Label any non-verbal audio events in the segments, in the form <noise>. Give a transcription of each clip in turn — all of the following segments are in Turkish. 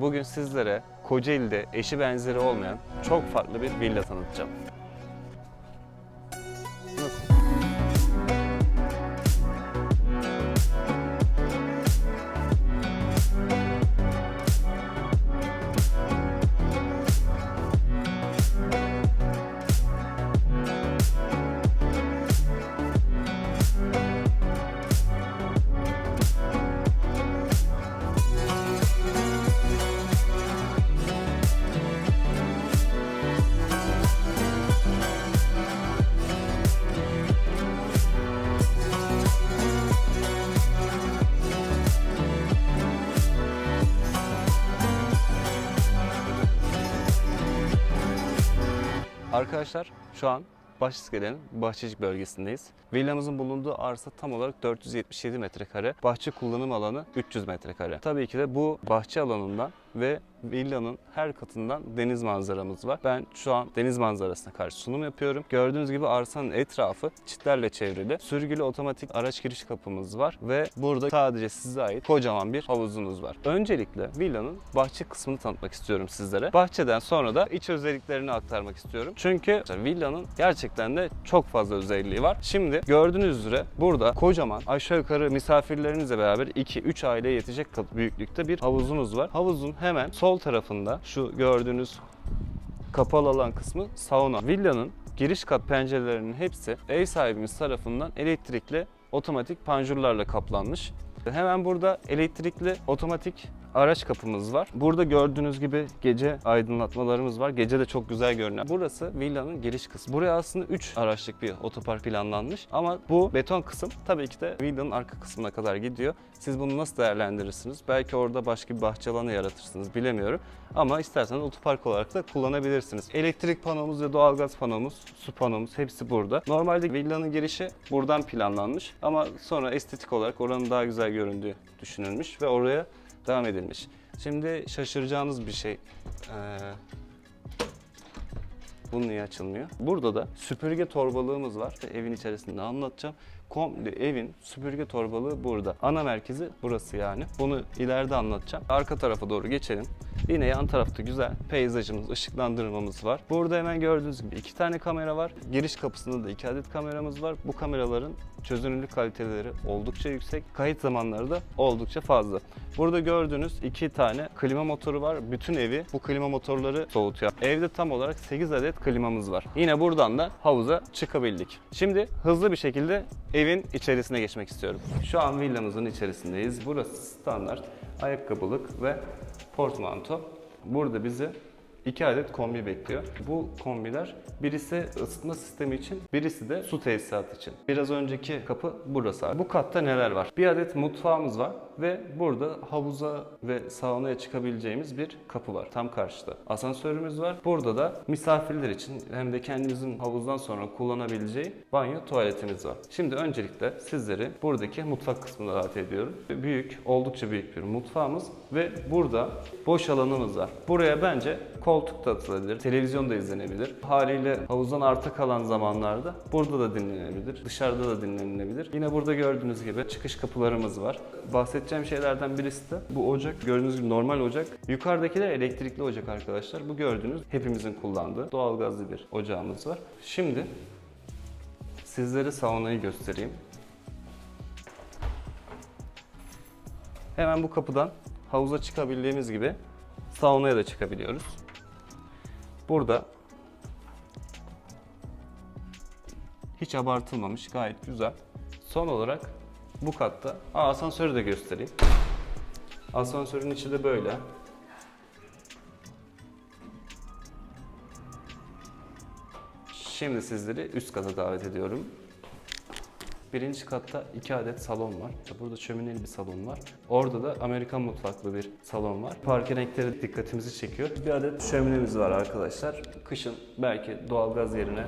Bugün sizlere Kocaeli'de eşi benzeri olmayan çok farklı bir villa tanıtacağım. Arkadaşlar şu an Başiskele'nin Bahçecik bölgesindeyiz. Villamızın bulunduğu arsa tam olarak 477 metrekare. Bahçe kullanım alanı 300 metrekare. Tabii ki de bu bahçe alanından ve villanın her katından deniz manzaramız var. Ben şu an deniz manzarasına karşı sunum yapıyorum. Gördüğünüz gibi arsanın etrafı çitlerle çevrili. Sürgülü otomatik araç giriş kapımız var ve burada sadece size ait kocaman bir havuzunuz var. Öncelikle villanın bahçe kısmını tanıtmak istiyorum sizlere. Bahçeden sonra da iç özelliklerini aktarmak istiyorum. Çünkü villanın gerçekten de çok fazla özelliği var. Şimdi gördüğünüz üzere burada kocaman aşağı yukarı misafirlerinizle beraber 2-3 aileye yetecek büyüklükte bir havuzunuz var. Havuzun hemen sol tarafında şu gördüğünüz kapalı alan kısmı sauna. Villanın giriş kat pencerelerinin hepsi ev sahibimiz tarafından elektrikli otomatik panjurlarla kaplanmış. Hemen burada elektrikli otomatik araç kapımız var. Burada gördüğünüz gibi gece aydınlatmalarımız var. Gece de çok güzel görünüyor. Burası villanın giriş kısmı. Buraya aslında 3 araçlık bir otopark planlanmış. Ama bu beton kısım tabii ki de villanın arka kısmına kadar gidiyor. Siz bunu nasıl değerlendirirsiniz? Belki orada başka bir bahçe alanı yaratırsınız bilemiyorum. Ama isterseniz otopark olarak da kullanabilirsiniz. Elektrik panomuz ve doğalgaz panomuz, su panomuz hepsi burada. Normalde villanın girişi buradan planlanmış ama sonra estetik olarak oranın daha güzel göründüğü düşünülmüş ve oraya devam edilmiş. Şimdi şaşıracağınız bir şey. Ee, bu niye açılmıyor? Burada da süpürge torbalığımız var. Evin içerisinde anlatacağım. Komple evin süpürge torbalığı burada. Ana merkezi burası yani. Bunu ileride anlatacağım. Arka tarafa doğru geçelim. Yine yan tarafta güzel peyzajımız, ışıklandırmamız var. Burada hemen gördüğünüz gibi iki tane kamera var. Giriş kapısında da iki adet kameramız var. Bu kameraların çözünürlük kaliteleri oldukça yüksek. Kayıt zamanları da oldukça fazla. Burada gördüğünüz iki tane klima motoru var. Bütün evi bu klima motorları soğutuyor. Evde tam olarak 8 adet klimamız var. Yine buradan da havuza çıkabildik. Şimdi hızlı bir şekilde evin içerisine geçmek istiyorum. Şu an villamızın içerisindeyiz. Burası standart ayakkabılık ve portmanto. Burada bizi iki adet kombi bekliyor. Bu kombiler birisi ısıtma sistemi için, birisi de su tesisatı için. Biraz önceki kapı burası abi. Bu katta neler var? Bir adet mutfağımız var ve burada havuza ve saunaya çıkabileceğimiz bir kapı var tam karşıda. Asansörümüz var. Burada da misafirler için hem de kendimizin havuzdan sonra kullanabileceği banyo tuvaletimiz var. Şimdi öncelikle sizleri buradaki mutfak kısmına davet ediyorum. Büyük, oldukça büyük bir mutfağımız ve burada boş alanımız var. Buraya bence koltuk da atılabilir, televizyon da izlenebilir. Haliyle havuzdan arta kalan zamanlarda burada da dinlenebilir, dışarıda da dinlenilebilir. Yine burada gördüğünüz gibi çıkış kapılarımız var. Bahsedeceğim şeylerden birisi de bu ocak. Gördüğünüz gibi normal ocak. Yukarıdakiler elektrikli ocak arkadaşlar. Bu gördüğünüz hepimizin kullandığı doğalgazlı bir ocağımız var. Şimdi sizlere saunayı göstereyim. Hemen bu kapıdan havuza çıkabildiğimiz gibi saunaya da çıkabiliyoruz. Burada hiç abartılmamış, gayet güzel. Son olarak bu katta, Aa, asansörü de göstereyim. Asansörün içi de böyle. Şimdi sizleri üst kata davet ediyorum. Birinci katta iki adet salon var. Burada şömineli bir salon var. Orada da Amerikan mutfaklı bir salon var. Parke renkleri dikkatimizi çekiyor. Bir adet şöminemiz var arkadaşlar. Kışın belki doğalgaz yerine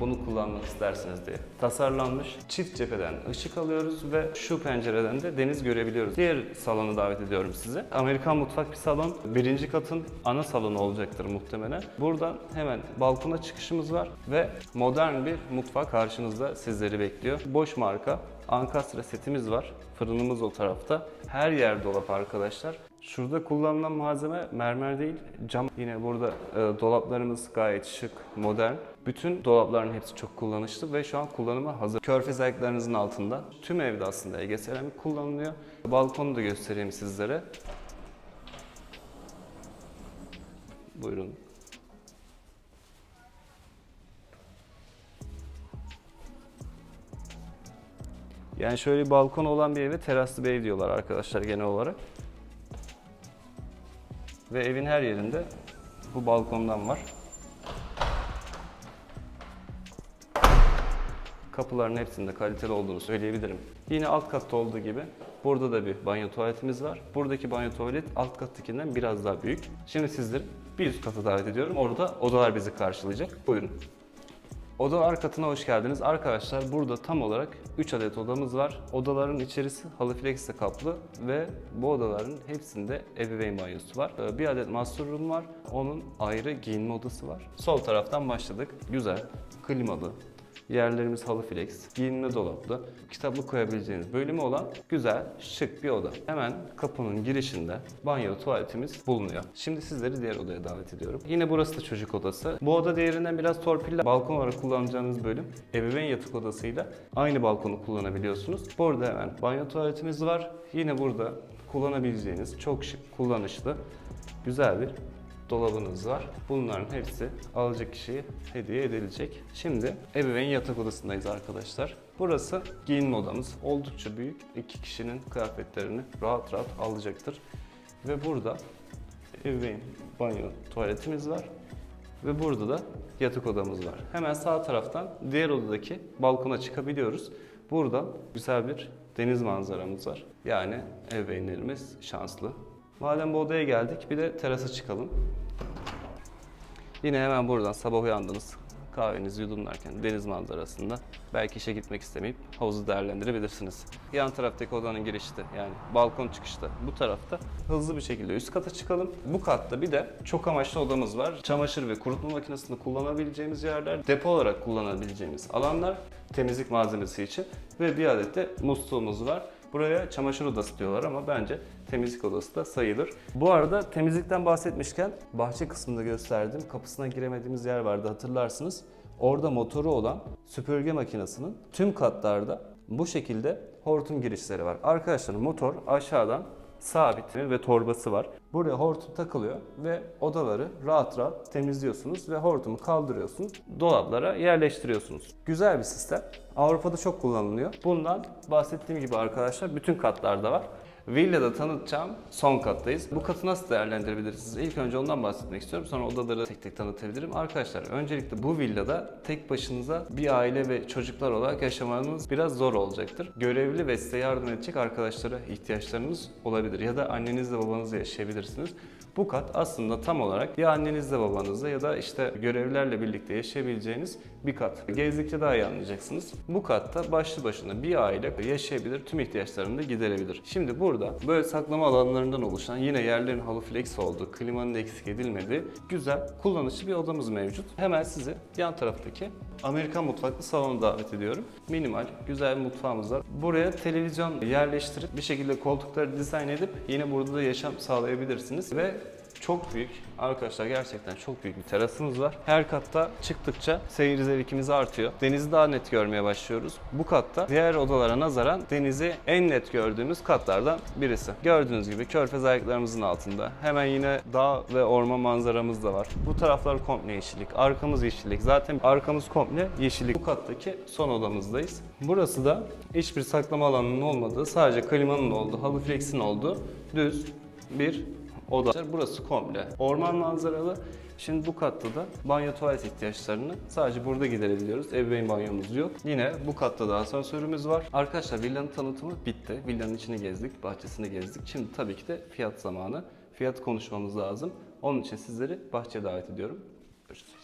bunu kullanmak isterseniz diye tasarlanmış. Çift cepheden ışık alıyoruz ve şu pencereden de deniz görebiliyoruz. Diğer salonu davet ediyorum size. Amerikan mutfak bir salon. Birinci katın ana salonu olacaktır muhtemelen. Buradan hemen balkona çıkışımız var ve modern bir mutfak karşınızda sizleri bekliyor. Boş marka Ankastre setimiz var. Fırınımız o tarafta. Her yer dolap arkadaşlar. Şurada kullanılan malzeme mermer değil, cam. Yine burada e, dolaplarımız gayet şık, modern. Bütün dolapların hepsi çok kullanışlı ve şu an kullanıma hazır. Körfez ayaklarınızın altında. Tüm evde aslında Ege Seramik kullanılıyor. Balkonu da göstereyim sizlere. Buyurun. Yani şöyle balkon olan bir eve teraslı bir ev diyorlar arkadaşlar genel olarak. Ve evin her yerinde bu balkondan var. Kapıların hepsinde kaliteli olduğunu söyleyebilirim. Yine alt katta olduğu gibi burada da bir banyo tuvaletimiz var. Buradaki banyo tuvalet alt kattakinden biraz daha büyük. Şimdi sizleri bir üst kata davet ediyorum. Orada odalar bizi karşılayacak. Buyurun. Odalar katına hoş geldiniz. Arkadaşlar burada tam olarak 3 adet odamız var. Odaların içerisi halı flexle kaplı ve bu odaların hepsinde ebeveyn banyosu var. Ee, Bir adet master room var. Onun ayrı giyinme odası var. Sol taraftan başladık. Güzel, klimalı, Yerlerimiz halı flex, giyinme dolaplı, kitaplık koyabileceğiniz bölümü olan güzel, şık bir oda. Hemen kapının girişinde banyo tuvaletimiz bulunuyor. Şimdi sizleri diğer odaya davet ediyorum. Yine burası da çocuk odası. Bu oda değerinden biraz torpille balkon olarak kullanacağınız bölüm. Ebeveyn yatak odasıyla aynı balkonu kullanabiliyorsunuz. Burada hemen banyo tuvaletimiz var. Yine burada kullanabileceğiniz çok şık, kullanışlı, güzel bir dolabınız var. Bunların hepsi alacak kişiye hediye edilecek. Şimdi ebeveyn yatak odasındayız arkadaşlar. Burası giyinme odamız. Oldukça büyük. İki kişinin kıyafetlerini rahat rahat alacaktır. Ve burada ebeveyn banyo tuvaletimiz var. Ve burada da yatak odamız var. Hemen sağ taraftan diğer odadaki balkona çıkabiliyoruz. Burada güzel bir deniz manzaramız var. Yani ebeveynlerimiz şanslı. Madem bu odaya geldik bir de terasa çıkalım. Yine hemen buradan sabah uyandınız. Kahvenizi yudumlarken deniz manzarasında belki işe gitmek istemeyip havuzu değerlendirebilirsiniz. Yan taraftaki odanın girişte yani balkon çıkışta bu tarafta hızlı bir şekilde üst kata çıkalım. Bu katta bir de çok amaçlı odamız var. Çamaşır ve kurutma makinesini kullanabileceğimiz yerler, depo olarak kullanabileceğimiz alanlar temizlik malzemesi için ve bir adet de musluğumuz var. Buraya çamaşır odası diyorlar ama bence temizlik odası da sayılır. Bu arada temizlikten bahsetmişken bahçe kısmında gösterdim. Kapısına giremediğimiz yer vardı hatırlarsınız. Orada motoru olan süpürge makinesinin tüm katlarda bu şekilde hortum girişleri var. Arkadaşlar motor aşağıdan sabit ve torbası var. Buraya hortum takılıyor ve odaları rahat rahat temizliyorsunuz ve hortumu kaldırıyorsunuz. Dolaplara yerleştiriyorsunuz. Güzel bir sistem. Avrupa'da çok kullanılıyor. Bundan bahsettiğim gibi arkadaşlar bütün katlarda var. Villa'da tanıtacağım son kattayız. Bu katı nasıl değerlendirebilirsiniz? İlk önce ondan bahsetmek istiyorum. Sonra odaları tek tek tanıtabilirim. Arkadaşlar öncelikle bu villada tek başınıza bir aile ve çocuklar olarak yaşamanız biraz zor olacaktır. Görevli ve size yardım edecek arkadaşlara ihtiyaçlarınız olabilir. Ya da annenizle babanızla yaşayabilirsiniz. Bu kat aslında tam olarak ya annenizle babanızla ya da işte görevlilerle birlikte yaşayabileceğiniz bir kat. Gezdikçe daha iyi anlayacaksınız. Bu katta başlı başına bir aile yaşayabilir, tüm ihtiyaçlarını da giderebilir. Şimdi burada böyle saklama alanlarından oluşan yine yerlerin halı flex olduğu, klimanın eksik edilmediği güzel, kullanışlı bir odamız mevcut. Hemen sizi yan taraftaki Amerikan mutfaklı salona davet ediyorum. Minimal, güzel bir mutfağımız var. Buraya televizyon yerleştirip bir şekilde koltukları dizayn edip yine burada da yaşam sağlayabilirsiniz ve çok büyük arkadaşlar gerçekten çok büyük bir terasımız var. Her katta çıktıkça seyir zevkimiz artıyor. Denizi daha net görmeye başlıyoruz. Bu katta diğer odalara nazaran denizi en net gördüğümüz katlardan birisi. Gördüğünüz gibi körfez ayaklarımızın altında. Hemen yine dağ ve orman manzaramız da var. Bu taraflar komple yeşillik. Arkamız yeşillik. Zaten arkamız komple yeşillik. Bu kattaki son odamızdayız. Burası da hiçbir saklama alanının olmadığı, sadece klimanın olduğu, halı flex'in olduğu düz bir oda. Burası komple orman manzaralı. Şimdi bu katta da banyo tuvalet ihtiyaçlarını sadece burada giderebiliyoruz. Ebeveyn banyomuz yok. Yine bu katta da asansörümüz var. Arkadaşlar villanın tanıtımı bitti. Villanın içini gezdik, bahçesini gezdik. Şimdi tabii ki de fiyat zamanı. Fiyat konuşmamız lazım. Onun için sizleri bahçeye davet ediyorum.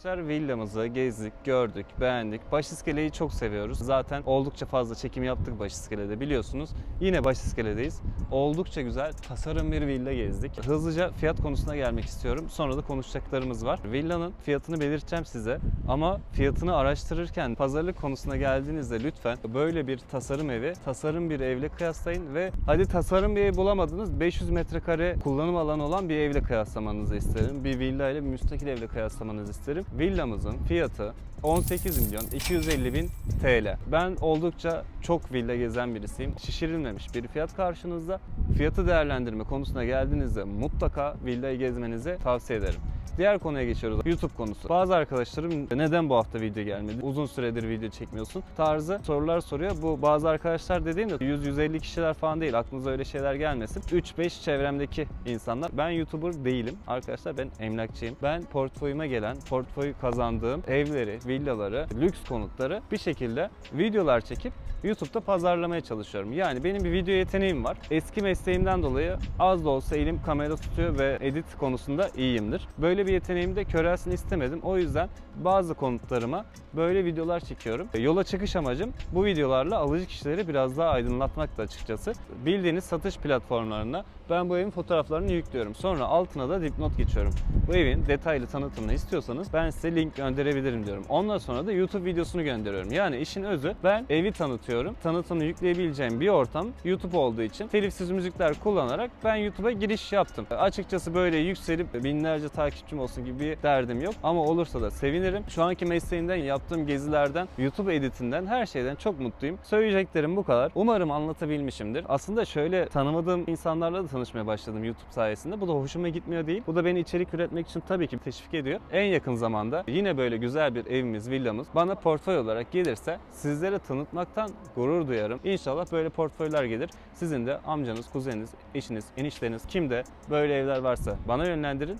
Arkadaşlar villamızı gezdik, gördük, beğendik. Başiskele'yi çok seviyoruz. Zaten oldukça fazla çekim yaptık Başiskele'de biliyorsunuz. Yine Başiskele'deyiz. Oldukça güzel, tasarım bir villa gezdik. Hızlıca fiyat konusuna gelmek istiyorum. Sonra da konuşacaklarımız var. Villanın fiyatını belirteceğim size. Ama fiyatını araştırırken pazarlık konusuna geldiğinizde lütfen böyle bir tasarım evi, tasarım bir evle kıyaslayın ve hadi tasarım bir ev bulamadınız 500 metrekare kullanım alanı olan bir evle kıyaslamanızı isterim. Bir villa ile bir müstakil evle kıyaslamanızı isterim. Villamızın fiyatı 18 milyon 250 bin TL. Ben oldukça çok villa gezen birisiyim. Şişirilmemiş bir fiyat karşınızda. Fiyatı değerlendirme konusuna geldiğinizde mutlaka villayı gezmenizi tavsiye ederim. Diğer konuya geçiyoruz. YouTube konusu. Bazı arkadaşlarım neden bu hafta video gelmedi? Uzun süredir video çekmiyorsun tarzı sorular soruyor. Bu bazı arkadaşlar dediğimde 100-150 kişiler falan değil. Aklınıza öyle şeyler gelmesin. 3-5 çevremdeki insanlar. Ben YouTuber değilim. Arkadaşlar ben emlakçıyım. Ben portföyüme gelen, portföy kazandığım evleri, villaları, lüks konutları bir şekilde videolar çekip YouTube'da pazarlamaya çalışıyorum. Yani benim bir video yeteneğim var. Eski mesleğimden dolayı az da olsa elim kamera tutuyor ve edit konusunda iyiyimdir. Böyle bir yeteneğim de körelsin istemedim. O yüzden bazı konutlarıma böyle videolar çekiyorum. Yola çıkış amacım bu videolarla alıcı kişileri biraz daha aydınlatmak da açıkçası. Bildiğiniz satış platformlarına ben bu evin fotoğraflarını yüklüyorum. Sonra altına da dipnot geçiyorum. Bu evin detaylı tanıtımını istiyorsanız ben size link gönderebilirim diyorum. Ondan sonra da YouTube videosunu gönderiyorum. Yani işin özü ben evi tanıtıyorum. Tanıtımını yükleyebileceğim bir ortam YouTube olduğu için telifsiz müzikler kullanarak ben YouTube'a giriş yaptım. Açıkçası böyle yükselip binlerce takipçim olsun gibi bir derdim yok. Ama olursa da sevinirim. Şu anki mesleğimden yaptığım gezilerden, YouTube editinden her şeyden çok mutluyum. Söyleyeceklerim bu kadar. Umarım anlatabilmişimdir. Aslında şöyle tanımadığım insanlarla da tanışmaya başladım YouTube sayesinde. Bu da hoşuma gitmiyor değil. Bu da beni içerik üretmek için tabii ki teşvik ediyor. En yakın zamanda yine böyle güzel bir evimiz, villamız bana portföy olarak gelirse sizlere tanıtmaktan gurur duyarım. İnşallah böyle portföyler gelir. Sizin de amcanız, kuzeniniz, eşiniz, enişteniz kimde böyle evler varsa bana yönlendirin.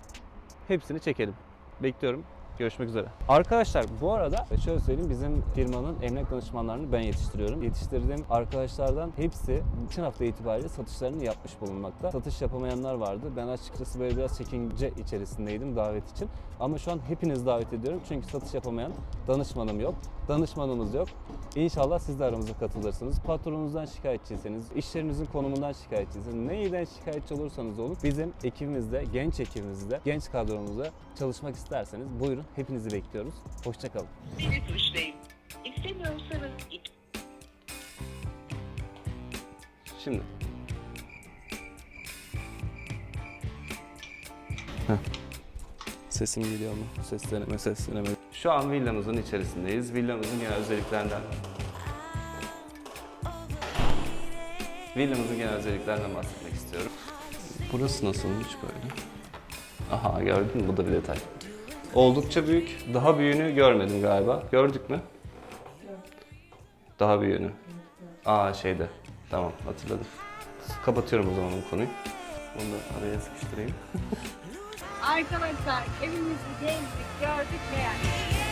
Hepsini çekelim. Bekliyorum. Görüşmek üzere. Arkadaşlar bu arada şöyle söyleyeyim bizim firmanın emlak danışmanlarını ben yetiştiriyorum. Yetiştirdiğim arkadaşlardan hepsi geçen hafta itibariyle satışlarını yapmış bulunmakta. Satış yapamayanlar vardı. Ben açıkçası böyle biraz çekince içerisindeydim davet için. Ama şu an hepiniz davet ediyorum. Çünkü satış yapamayan danışmanım yok. Danışmanımız yok. İnşallah siz de aramıza katılırsınız. Patronunuzdan şikayetçiyseniz, işlerinizin konumundan şikayetçiyseniz, neyden şikayetçi olursanız olun bizim ekibimizde, genç ekibimizde, genç kadromuzda çalışmak isterseniz buyurun hepinizi bekliyoruz. Hoşçakalın. Beni tuşlayın. İstemiyorsanız Şimdi. Sesim geliyor mu? Sesleneme, sesleneme. Şu an villamızın içerisindeyiz. Villamızın genel özelliklerinden Villamızın genel özelliklerinden bahsetmek istiyorum. Burası nasılmış böyle? Aha gördün mü? Bu da bir detay. Oldukça büyük. Daha büyüğünü görmedim galiba. Gördük mü? Daha büyüğünü. Aa şeyde. Tamam hatırladım. Kapatıyorum o zaman bu konuyu. Onu da araya sıkıştırayım. <laughs> Arkadaşlar evimizi gezdik, gördük, beğendik.